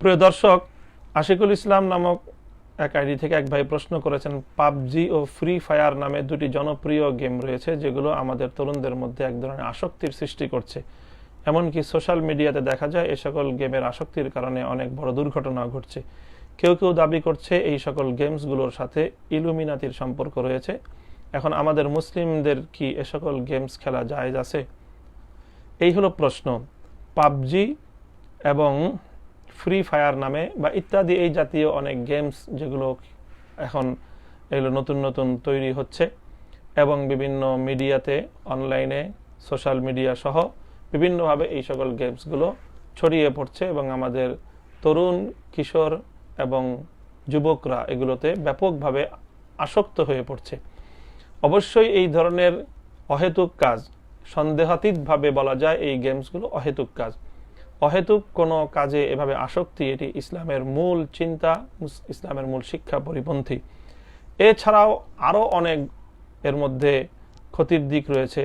প্রিয় দর্শক, আশিকুল ইসলাম নামক এক আইডি থেকে এক ভাই প্রশ্ন করেছেন, পাবজি ও ফ্রি ফায়ার নামে দুটি জনপ্রিয় গেম রয়েছে যেগুলো আমাদের তরুণদের মধ্যে এক ধরনের আসক্তির সৃষ্টি করছে। এমনকি সোশ্যাল মিডিয়াতে দেখা যায়, এই সকল গেমের আসক্তির কারণে অনেক বড় দুর্ঘটনা ঘটছে। কেউ কেউ দাবি করছে, এই সকল গেমসগুলোর সাথে ইলুমিনাতির সম্পর্ক রয়েছে। এখন আমাদের মুসলিমদের কি এ সকল গেমস খেলা জায়েজ আছে? এই হলো প্রশ্ন। পাবজি এবং ফ্রি ফায়ার নামে বা ইত্যাদি এই জাতীয় অনেক গেমস যেগুলো এখন এগুলো নতুন নতুন তৈরি হচ্ছে এবং বিভিন্ন মিডিয়াতে অনলাইনে সোশ্যাল মিডিয়া সহ বিভিন্নভাবে এই সকল গেমসগুলো ছড়িয়ে পড়ছে এবং আমাদের তরুণ, কিশোর এবং যুবকরা এগুলোতে ব্যাপকভাবে আসক্ত হয়ে পড়ছে। অবশ্যই এই ধরনের অহেতুক কাজ, সন্দেহাতীতভাবে বলা যায় এই গেমসগুলো অহেতুক কাজ। অহেতুক কোনো কাজে এভাবে আসক্তি, এটি ইসলামের মূল চিন্তা ইসলামের মূল শিক্ষা পরিপন্থী। এছাড়াও আরও অনেক এর মধ্যে ক্ষতির দিক রয়েছে।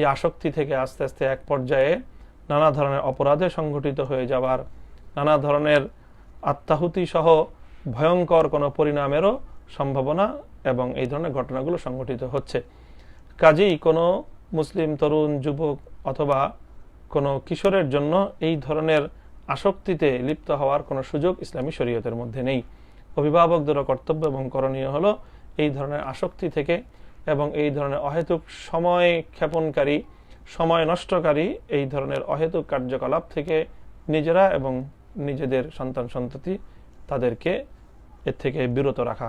এই আসক্তি থেকে আস্তে আস্তে এক পর্যায়ে নানা ধরনের অপরাধে সংঘটিত হয়ে যাওয়ার, নানা ধরনের আত্মাহুতি সহ ভয়ঙ্কর কোনো পরিণামেরও সম্ভাবনা এবং এই ধরনের ঘটনাগুলো সংঘটিত হচ্ছে। কাজেই কোনো মুসলিম, তরুণ, যুবক অথবা কোনো কিশোরের জন্য এই ধরনের আসক্তিতে লিপ্ত হওয়ার কোনো সুযোগ ইসলামী শরীয়তের মধ্যে নেই। অভিভাবকদেরও কর্তব্য এবং করণীয় হলো এই ধরনের আসক্তি থেকে এবং এই ধরনের অহেতুক সময় ক্ষেপণকারী, সময় নষ্টকারী এই ধরনের অহেতুক কার্যকলাপ থেকে নিজেরা এবং নিজেদের সন্তান সন্ততি তাদেরকে এর থেকে বিরত রাখা